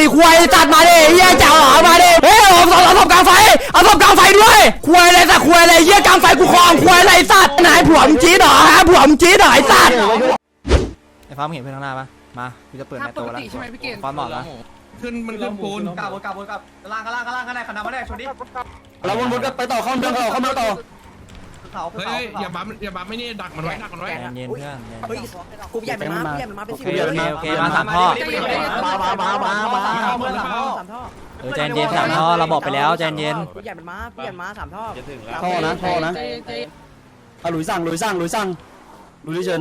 ดิควายจัดมาดิเฮียเจ้าเหรอมาดิเฮ้ยเอาเอาเอาศพกลางไฟเอาศพกลางไฟด้วยควายอะไรสัตว์ควายอะไรเฮียกลางไฟกูคลองควายอะไรสัตว์นายผัวมึงจี๊ดเหรอฮะผัวมึงจี๊ดเหรอไอ้สัตว์ไอ้ฟ้ามึงเห็นเพื่อนข้างหน้าปะมากูจะเปิดในโตแล้วฟ้าหมอกนะขึ้นมันขึ้นปูนกลับกลับกลับล่างล่างล่างข้างในขนาดมาได้ชนดิเราวนๆกันไปต่อเข้าเมืองต่อเข้าเมืองต่อ เขาเฮ้ยอย่าบัมอย่าบัมไม่นี่ดักมันไว้ดักมันไว้ใจเย็นเพื่อนเฮ้ยกลุ่มใหญ่มันมาใหญ่มันมาเป็นโอสิบเคโอเคโอเคมาสามท่อมามามามามาเมื่อหลังสามท่อเออใจเย็นสามท่อเราบอกไปแล้วใจเย็นกลุ่มใหญ่มันมาผู้ใหญ่มาสามท่อท่อนะท่อนะเอาหลุยสั่งหลุยสั่งหลุยสั่งหลุยเฉิน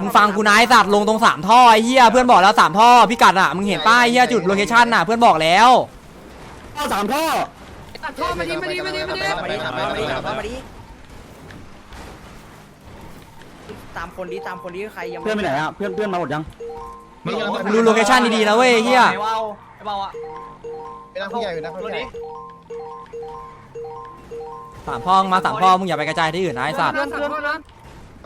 มึงฟังกูนะไอ้สัตว์ลงตรงสามท่อไอ้เหี้ยเพื่อนบอกแล้วสามท่อพี่กัดอะมึงเห็นป้ายเหี้ยจุดโลเคชั่นน่ะเพื่อนบอกแล้วท่อสามท่อท่อมาดิมาดิมาดิมาดิมาดิมาดิ ตามคนดีตามคนดีใครยังเพื่อนไปไหนอะเพื่อนเพื่อนมาหมดยังมันมึงดูโลเคชั่นดีๆนะเว้ยเหี้ยไอ้เบาไอ้เบาอะเป็นนักผู้ใหญ่เป็นนักผู้ใหญ่สามท่อมึงมาสามท่อมึงอย่าไปกระจายที่อื่นนะไอ้สัตว์สามท่อนะ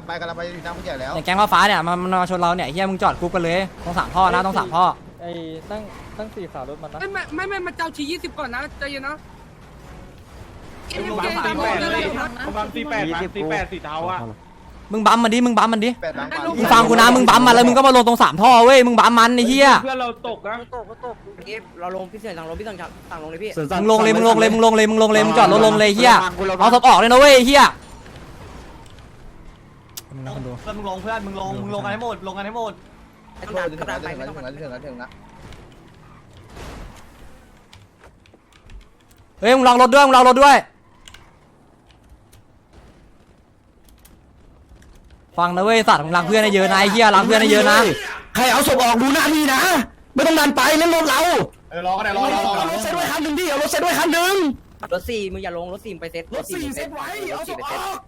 ไปกันเราไปนักผู้ใหญ่แล้วอย่างแก๊งฟ้าๆเนี่ยมันมันมาชนเราเนี่ยเหี้ยมึงจอดกรุ๊ปกันเลยต้องสามท่อนะต้องสามท่อไอ้ตั้งตั้งสี่ขารถมันนะไม่ไม่ไม่มาเจ้าชียี่สิบก่อนนะใจเย็นนะเอ็มเกตามหมดเลยบางสี่แปดบางสี่แปดสี่เทาอะ มึงบัมมันดิ มึงบัมมันดิ แปดล้านกว่ามึงฟังกูนะ มึงบัมมันแล้วมึงก็มาลงตรงสามท่อเว้ย มึงบัมมันไอ้เหี้ย เพื่อนเราตกนะเราลงพี่เสือสั่งลงพี่สั่งสั่งลงเลยพี่มึงลงเลย มึงลงเลย มึงลงเลย มึงลงเลย มึงจอดรถลงเลยเหี้ย เอาศพออกเลยนะเว้ยเหี้ยมึงนะคนดู เพื่อนมึงลงเพื่อนมึงลงมึงลงกันให้หมดลงกันให้หมดต้องโดดันนถึงต้องแล้ดัวนไปถึงไม่แล้วต้องถึงแล้วถึงแล้วถึงแล้วเฮ้ย มึงลองรถด้วย มึงลองรถด้วย ฟังนะเว้ยสัตว์มึงรักเพื่อนให้เยอะนะไอ้เหี้ยรักเพื่อนให้เยอะนะใครเอาศพออกดูหน้าที่นะ ไม่ต้องดันไปเล่นรถเราเออรอก็ได้รอรอรอเอารถเซ็ตไว้คันหนึ่งดิเอารถเซ็ตไว้คันหนึ่งรถสี่มึงอย่าลงรถสี่ไปเซ็ตรถสี่เซ็ตไว้เอาศพออก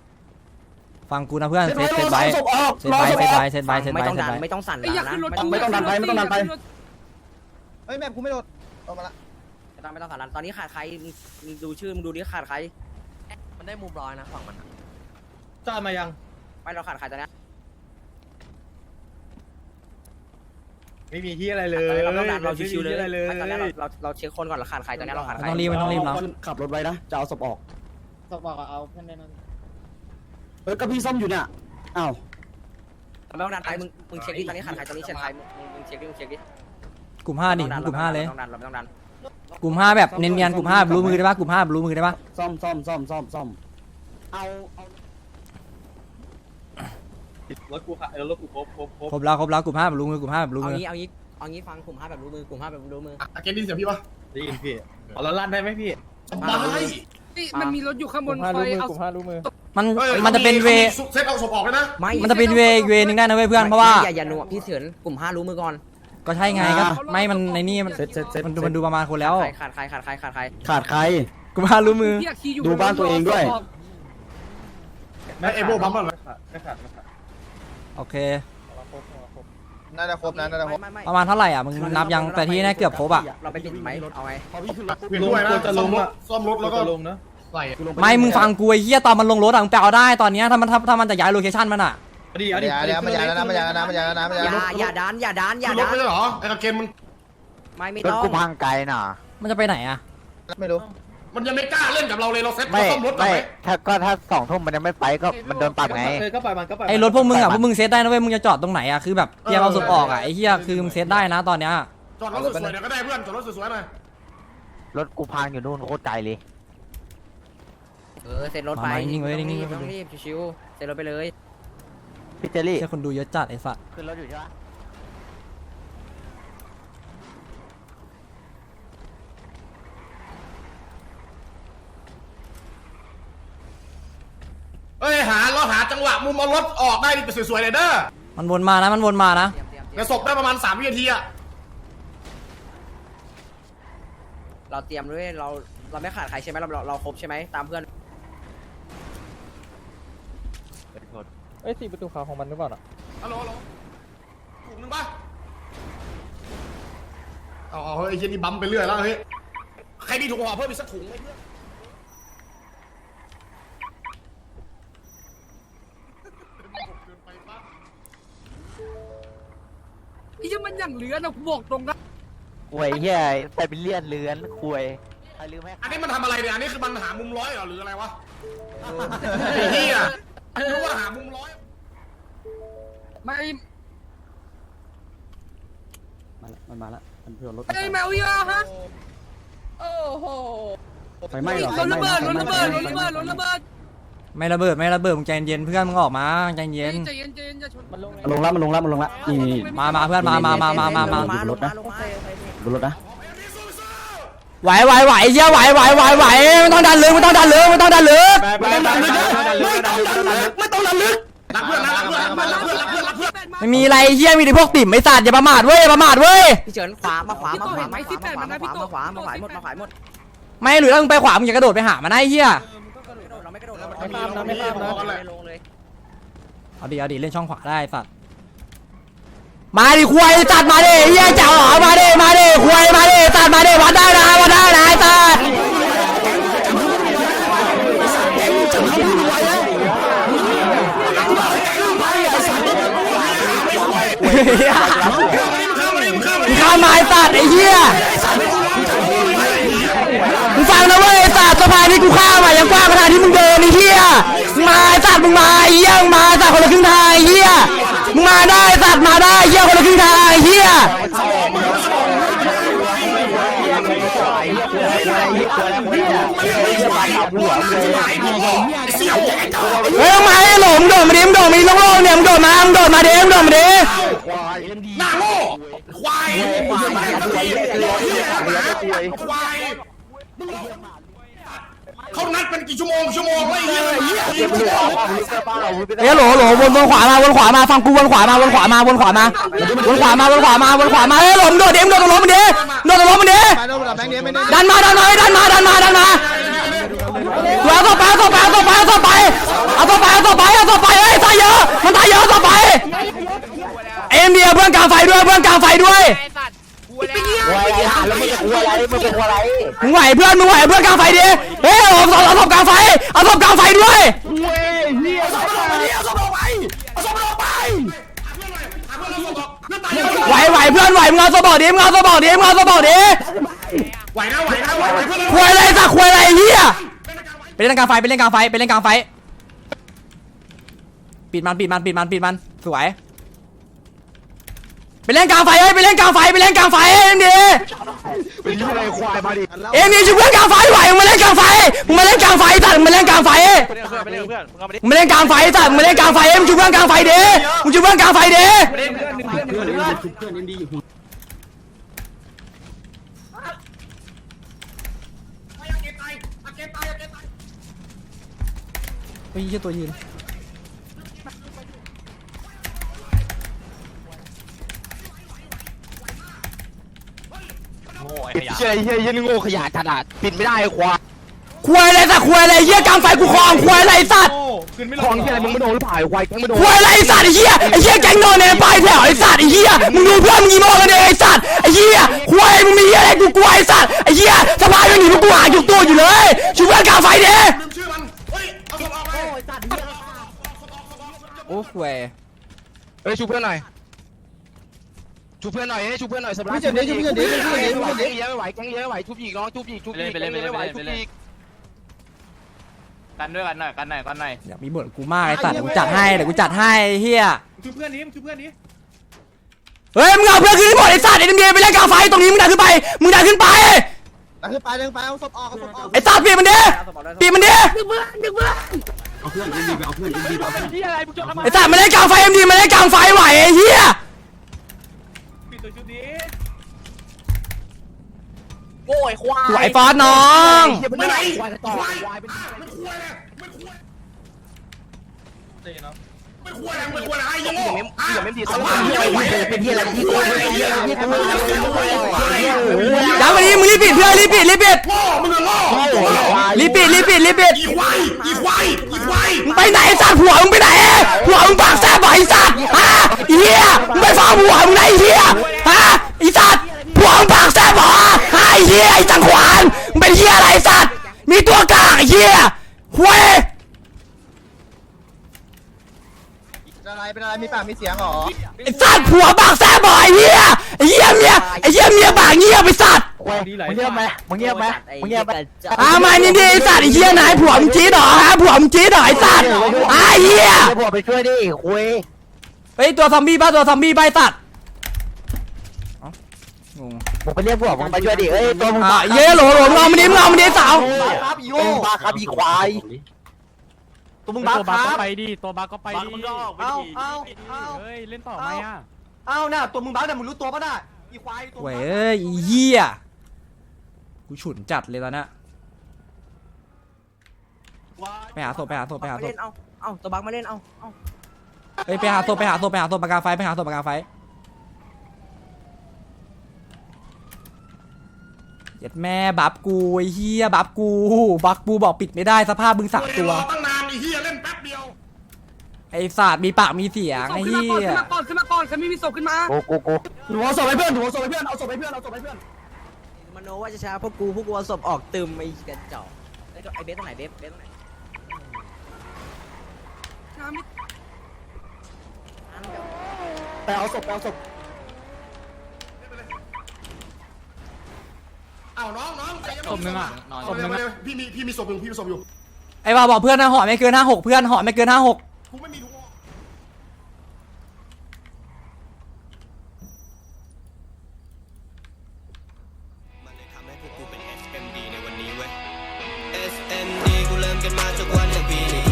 ฟังกูนะเพื่อนเซ็ตเซไว้ตเซตรอไว้ศพออกเซตไว้เซตไว้เซตไว้เซตไม่ไว้ต้องเซตดันไว้ไม่ต้องสั่นไอ้อยากนะขึ้นรถไม่ต้องไม่ต้องดันไปไม่ต้องดันไปเฮ้ยแม่กูไม่โดนออกมาละไม่ต้องสั่นดันตอนนี้ขาดใครดูชื่อมึงดูดิขาดใคร มันได้มุมร้อยนะฝั่งมันจอดมายัง ไม่เราขาดใครตอนนี้ไม่มีที่อะไรเลยเราต้องดันเราชิวๆเลยตอนนี้เราเราเช็คคนก่อนเราขาดใครตอนนี้เราขาดไม่ใครต้องรีบไม่ต้องรีบเนาะขับรถไว้นะจะเอาศพออก สบอกเอาเพื่อนได้นั่นเออก็พี่ซ่อมอยู่เนี่ยอ้าวไม่ต้องดันไปมึงมึงเช็คดิตอนนี้ขาดใครตอนนี้เช็คใครมึงมึงเช็คดิมึงเช็คดิกลุ่มห้าดิมึงกลุ่มห้าเลยไม่ต้องดันเราไม่ต้องดันกลุ่มห้าแบบเนียนๆกลุ่มห้ารู้มือได้ปะกลุ่มห้ารู้มือได้ปะซ่อมซ่อมซ่อมซ่อมซ่อมเอาเอา รถกูค่ะรถกูครบครบครบครบแล้วครบแล้วกลุ่มห้าแบบรู้มือกลุ่มห้าแบบรู้เอามืองี้เอางี้เอางี้ฟังกลุ่มห้าแบบรู้มือกลุ่มห้าแบบรู้มืออาเกนดิเสียพี่ปะได้ยินพี่เอาเราลั่นได้ไหมพี่สบายนี่มันมีรถอยู่ข้างบกนลุ่มห้าไฟรู้มือเอากลุ่มห้ารู้มือมันมันจะเป็นเวเซตเอาศพออกเลยนะไม่มันจะเป็นเวอีกเวนึงได้นะเว้ยเพื่อนเพราะว่า อย่าอย่าหนวกพี่เสือนกลุ่มห้ารู้มือก่อนก็ใช่ไงก็ไม่มันในนี่มันเซ็ตเซ็ตเซ็ต มันดูมันดูประมาณคนแล้ว ขาดใครขาดใครขาดใครขาดใคร กลุ่มห้ารู้มือ พี่ขี่อยู่ดูบ้านตัวเองด้วยไม่เอโบบัมบ้างไม่ขาดไม่ขาดไม่ขาด โอเคเราครบเราครบน่าจะครบนะน่าจะครบ ไม่ไม่ประมาณเท่าไหร่อะมึงนับยังแต่ที่แน่เกือบครบอะเราไปปิดไหมเอาไงพอพี่ขึ้นรถเปลี่ยนด้วยนะซ่อมรถซ่อมรถแล้วก็จะลงนะใส่ไม่มึงฟังกูไอ้เหี้ยตอนมันลงรถอะมึงไปเอาได้ตอนเนี้ยถ้ามันถ้าถ้ามันจะย้ายโลเคชั่นมันอะดีเดี๋ยวเดี๋ยวมาอย่าแล้วนะมาอย่าแล้วนะมาอย่าแล้วนะมาอาอย่ย่าแล้วอย่าดันอย่าดันอย่าคือรดัถนไม่ใช่เหรอไอ้อาเกนมันไม่ไม่รถต้องกูพังไกลน่ะมันจะไปไหนอะไม่รู้ มันยังไม่กล้าเล่นกับเราเลยเราเซ็ตไม่ซ่อมรถก่อนไม่ไหมถ้าก็ถ้าสองทุ่มมันยังไม่ไปก็มันโดนปรับไง เออก็ไปมันก็ไปไอ้รถพวกมึงอะพวกมึงเซตได้นะเว้ยมึงจะจอดตรงไหนอะคือแบบเตรียมเอาศพออกอะไอ้เหี้ยคือมึงเซตได้นะตอนเนี้ยจอดรถสวยๆเดี๋ยวก็ได้เพื่อนจอดรถสวยๆหน่อยรถกูพังอยู่นู่นโคตรไกลเลย เออเซ็นรถไปมานิ่งๆไว้นิ่งๆไว้ต้องรีบชิวๆเซ็นรถไปเลยพี่เจอรี่เชื่อคนดูเยอะจัดไอ้สัสขึ้นรถอยู่ใช่ปะ เอ้ยหาเราหาจังหวะ มุมเอารถออกได้ดิสวยๆเลยเด้อมันวนมานะมันวนมานะเตรียมเตรียมเตรีแต่ยมศพได้ประมาณ3วินาทีอะเราเตรียมด้วยเราเราไม่ขาดใครใช่ไหมเราเราเราครบใช่ไหมตามเพื่อนเอ้ยสี่ประตูขาวของมันหรือเปล่าน่ะฮัลโหลฮัลโหลถุงนึงปะเอาเอาเฮ้ยไอ้เหี้ยนี่บัมไปเรื่อยแล้วเฮ้ย ใครมีถุงห่อเพิ่มอีกสักถุงไหมเพื่อน ยังมันอย่างเหลือนะกูบอกตรงนะควยเฮียไซบีเรียนเลือนควยใครลืมให้อันนี้มันทำอะไรเนี่ย อันนี้คือมันหามุมร้อยเหรอหรืออะไรวะไอ้เหี้ยรู้ว่าหามุมร้อย ไม่มาละมันมาละมันเพื่อรถไม่แมวเยอะฮะ โอ้โหไฟไหม้เหรอรถระเบิดรถระเบิดรถระเบิดรถระเบิด ไม่ระเบิดไม่ระเบิดมึงใจเย็นเพื่อนมึงออกมาใจเย็น ใจเย็นใจเย็นอย่าชนมันลงมันลงละมันลงละมันลงละนี่นี่มามาเพื่อนมามามามามามาลงมาลงมาลงมาบนรถนะไหวไหวไหวเหี้ยไหวไหวไหวไหวไม่ต้องดันลึกไม่ต้องดันลึกไม่ต้องดันลึกไม่ต้องดันลึกไม่ต้องดันลึกรักเพื่อนนะรักเพื่อนรักเพื่อนรักเพื่อนรักเพื่อนรักเพื่อนไม่มีอะไรเหี้ยมีแต่พวกติ่มไอ้สัตว์อย่าประมาทเว้ยอย่าประมาทเว้ยพี่เฉินขวามาขวามาขวามาขวามาขวามาขวามาขวามาขวาหมดมาขวาหมดไม่หรือถ้ามึงไปขวามึงอย่ากระโดดไปหามันนะไอ้เหี้ยเรา ไม่กระโดดเราไม่ตามนะไม่ตามนะ ลงเลย เอาดิเอาดิเล่นช่องขวาได้ไอ้สัตว์มาดิควายสัตว์มาดิเหี้ยเจ้าหรอมาดิมาดิควายมาดิสัตว์มาดิวัดได้นะวัดได้นะไอ้สัตว์เหี้ยมึงเข้ามาไอ้สัตว์ไอ้เหี้ยมึงฟังนะเว้ยไอ้สัตว์สะพานที่กูข้ามอะยังกว้างขี้ยมึงมาสัตว์คนละครึ่งทางไอ้เหี้ยมึงมาได้สัตว์มาได้เหี้ยคนละครึ่งทางไอ้เหี้ยเฮ้ยมาไอ้หลงโดดมาดิมโดดมาดิโล่งๆเนี่ยมึงโดดมามึงโดดมาดิมโดดมาดิหน้าโง่ควายควายควาย เขานัดเป็นกี่ชั่วโมงชั่วโมงไอ้เหี้ยเหี้ยเอ้ยโหลโหลวนวนขวามาวนขวามาฟังกูวนขวามาวนขวามาวนขวามาวนขวามาวนขวามาวนขวามาเฮ้ยหลมโดดเอ็มโดดตรงล้มมันดิโดดตรงล้มมันดิดันมาดันมาดันมาดันมาดันมาเอาต่อไปเอาต่อไปเอาต่อไปเอาต่อไปเอาต่อไปเอาต่อไปเอาต่อไปเฮ้ยตายเยอะมันตายเยอะต่อไปเอ็มเดียเพื่อนกลางไฟด้วยเพื่อนกลางไฟด้วย มึงไหวเพื่อนมึงไหวเพื่อนกลางไฟดิเฮ้ยเอาเอาเอาศพกลางไฟเอาศพกลางไฟด้วยไปสบออกไปไหวไหวเพื่อนไหวมึงเอาสบอกดิมึงเอาสบอกดิมึงเอาสบอกดิไหวนะไหวนะไหวไหวเพื่อนควยอะไรสักควยอะไรเฮียไปเล่นกลางไฟไปเล่นกลางไฟไปเล่นกลางไฟปิดมันปิดมันปิดมันปิดมันสวย ไปเล่นกลางไฟเอ้ยไปเล่นกลางไฟไปเล่นกลางไฟเอ็มดีเอ็มดีช่วยเพื่อนกลางไฟไหวมึงมาเล่นกลางไฟมึงมาเล่นกลางไฟสัตว์มึงมาเล่นกลางไฟมึงมาเล่นกลางไฟสัตว์มึงมาเล่นกลางไฟเอ็มช่วยเพื่อนกลางไฟดิมึงช่วยเพื่อนกลางไฟดิเฮ้ยเหี้ยตัวยืน เชี่ยเฮียยันโง่ขยะขนาดปิดไม่ได้ควายควยอะไรสัตว์ควยอะไรเหี้ยกลางไฟกูคลองควยอะไรสัตว์ของเฮียอะไรมึงไม่โดนหรือเปล่าควายแกงไม่โดนควยอะไรสัตว์ไอ้เหี้ยไอ้เหี้ยแก๊งโดนในปลายแถวไอ้สัตว์ไอ้เหี้ยมึงดูเพื่อนมึงอีโมกันดิไอ้สัตว์ไอ้เหี้ยควยมึงมีเหี้ยอะไรกูกลัวไอ้สัตว์ไอ้เหี้ยสภาพยังหนีพวกกูหาอยู่ตัวอยู่เลยช่วยเพื่อนกลางไฟดิลืมชื่อมันเฮ้ยเอาศพออกไปโอ้ควยเฮ้ยชูเพื่อนหน่อย ชูเพื่อนหน่อยเฮ้ยชูเพื่อนหน่อยสบายพี่เฉินดิพี่เฉินดิพี่เฉินดิพี่เฉินดิ แกงเยอะไม่ไหวแกงเยอะไม่ไหวทุบอีกน้องทุบอีกทุบอีกแกงเยอะไม่ไหวทุบอีกกันด้วยกันหน่อยกันหน่อยกันหน่อยอยากมีบ่นกูมากไอ้สัตว์เดี๋ยวกูจัดให้เดี๋ยวกูจัดให้ไอ้เหี้ยช่วยเพื่อนนี้ช่วยเพื่อนนี้เฮ้ยมึงเอาเพื่อนขึ้นให้หมดไอ้สัตว์ไอ้เดียไปเล่นกลางไฟตรงนี้มึงดันขึ้นไปมึงดันขึ้นไปดันขึ้นไปดันขึ้นไปเอาศพออกเอาศพออกไอ้สัตว์ปีมันดิปีมันดิดึงเพื่อนดึงเพื่อนเอาเพื่อนดีๆเอาเพื่อนดีๆเอาเพื่อนไอ้สัตว์มาเล่นกลางไฟเอ็มดีมาเล่นกลางไฟไหวไอ้เหี้ย ปิดชุดนี้โง่ไอ้ควายไหวฟอสน้องไม่ไหวควายควายมันควายเลยมันควายมันควายอะไมันควายอะไรไอ้ยังโง่อย่าไม่ดีสเอาบาบ้ายเหี้ยไหวเป็นเหี้ยอะไรที่ควายไอ้เฮียที่คววันนี้มึงรีบปิดเพื่อนรีบปิดรีบปิดโง่มึงอะโง่รีบปิดรีบปิดรีบปิดอีควายอีควายอีควายมึงไปไหนไอ้สัตว์ผัวมึงไปไหนผัวมึงปากแซ่บบ่ไอ้สัตว์ฮะไอ้เหี้ยมึงไปฟังผัวมึงไหนเหี้ยฮะไอ้สัตว์ผัวมึงปากแซ่บบ่ฮะไอ้ เหี้ยไอ้จังขวานมึงเป็นเหี้ยอะไรไอ้สัตว์มีตัวกลางไอ้เหี้ยควยจะอะไรไปเป็นอะไรมีปากมีเสียงหรอไอ้สัตว์ผัวบากแซ่บ่อยเฮียไอ้เหี้ยเมียไอ้เหี้ยเมียบากเงียบไปสัตว์มึงเงียบไหมมึงเงียบไหมมึงเงียบไหมอามานี่ดิไอ้สัตว์ไอ้เหี้ยไหนผัวมึงจี๊ดเหรอฮะผัวมึงจี๊ดเหรอไอ้สัตว์ไอ้เหี้ยผัวไปช่วยดิคุยเฮ้ยตัวซอมบี้ป่ะตัวซอมบี้ป่ะไอ้สัตว์เอ้างง มึงไปเรียกผัวมึงไปช่วยดิเอ้ยตัวมึงอะเย้โหลโหลมึงเอามาดิมึงเอามาดิสาวครับอีโง่บ้าครับอีควายตัวมึงบ้าครับไปดิตัวบักก็ไปดิเอาเอาเอาเฮ้ยเล่นต่อไหมอะเอาน่ะตัวมึงบ้าแต่มึงรู้ตัวปะน่ะอีควายตัวเว้ยเอ้ยไอ้เหี้ยกูฉุนจัดเลยตอนเนี้ยไปหาศพไปหาศพไปหาศเล่พนเอา เอาตัวบักมาเล่นเอา เอาเฮ้ยไปหาศพไปหาศพไปหาศพปากกาไฟไปหาศพปากกาไฟ เย็ดแม่บับกูไอ้เหี้ยบับกูบับกูบอกปิดไม่ได้สภาพมึงสักตัว รอตั้งนานไอ้เหี้ยเล่นแป๊บเดียว ไอ้ศาสตร์มีปากมีเสียงศพไอ้ขึ้นมาเหี้ก่อนยขึ้นมาก่อนขึ้นมาก่อนใครไม่มีศพขึ้นมากูกูกูหนูเอาศพให้เพื่อนหนูเอาศพให้เพื่อนเอาศพให้เพื่อนเอาศพให้เพื่อนมโนว่าจะช้าพวกกูพวกกูเอาศพออกตึมไอ้กันเจาะไอ้ไอ้เบสตรงไหนเบสเบสตรงไหนน้ำไม่ไปเอาศพไปเอาศพ อ้าน้องน้องศพนึงอะศพนึงเร็พี่มีพี่มีศพอยู่พี่มีศพอยู่ไอ้บ่าวบอกเพื่อนนะหอไม่เกินห้าหกเพื่อนหอไม่เกินห้าหกกูไม่มีทุกวกูเริ่มกันมาจากวันละปีนี่